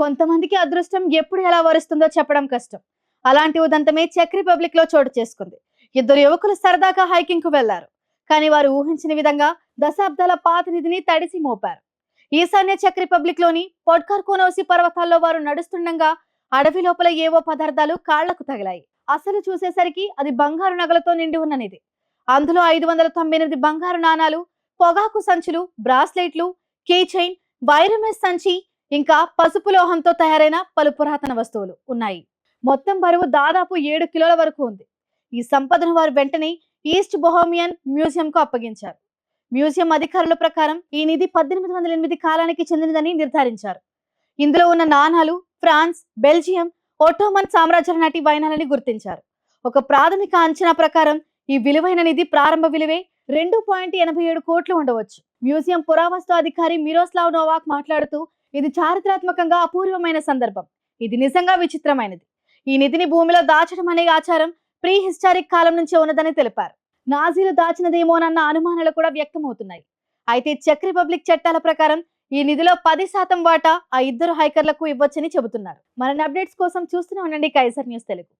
కొంతమందికి అదృష్టం ఎప్పుడు ఎలా వరుస్తుందో చెప్పడం కష్టం. అలాంటి ఉదంతమే చెక్ రిపబ్లిక్లో చోటు చేసుకుంది. ఇద్దరు యువకులు సరదాగా హైకింగ్కు వెళ్ళారు. కానీ వారు ఊహించిన విధంగా దశాబ్దాల పాత నిధిని తడిసి మోపారు. ఈశాన్య చెక్ రిపబ్లిక్లోని పొడ్కార్కోనోసి పర్వతాల్లో వారు నడుస్తుండగా అడవి లోపల ఏవో పదార్థాలు కాళ్ళకు తగిలాయి. అసలు చూసేసరికి అది బంగారు నగలతో నిండి ఉన్న నిధి. అందులో ఐదు వందల తొంభై ఎనిమిది బంగారు నాణాలు పొగాకు సంచులు బ్రాస్లెట్లు కీ చైన్ వైరమెస్ సంచి ఇంకా పసుపు లోహంతో తయారైన పలు పురాతన వస్తువులు ఉన్నాయి. మొత్తం బరువు దాదాపు ఏడు కిలోల వరకు ఉంది. ఈ సంపదను వారు వెంటనే ఈస్ట్ బొహోమియన్ మ్యూజియం కు అప్పగించారు. మ్యూజియం అధికారుల ప్రకారం ఈ నిధి పద్దెనిమిది వందల ఎనిమిది కాలానికి చెందినదని నిర్ధారించారు. ఇందులో ఉన్న నాణాలు ఫ్రాన్స్ బెల్జియం ఒటోమన్ సామ్రాజ్యాల నాటి వైనాలని గుర్తించారు. ఒక ప్రాథమిక అంచనా ప్రకారం ఈ విలువైన నిధి ప్రారంభ విలువే రెండు పాయింట్ ఎనభై ఏడు కోట్లు ఉండవచ్చు. మ్యూజియం పురావస్తు అధికారి మిరోస్లావ్ నోవాక్ మాట్లాడుతూ ఇది చారిత్రాత్మకంగా అపూర్వమైన సందర్భం. ఇది నిజంగా విచిత్రమైనది. ఈ నిధిని భూమిలో దాచడం అనే ఆచారం ప్రీ హిస్టారిక్ కాలం నుంచే ఉన్నదని తెలిపారు. నాజీలు దాచినదేమోనన్న అనుమానాలు కూడా వ్యక్తమవుతున్నాయి. అయితే చెక్ రిపబ్లిక్ చట్టాల ప్రకారం ఈ నిధిలో పది శాతం వాటా ఆ ఇద్దరు హైకర్లకు ఇవ్వచ్చని చెబుతున్నారు. మరిన్ని అప్డేట్స్ కోసం చూస్తూనే ఉండండి కైసర్ న్యూస్ తెలుగు.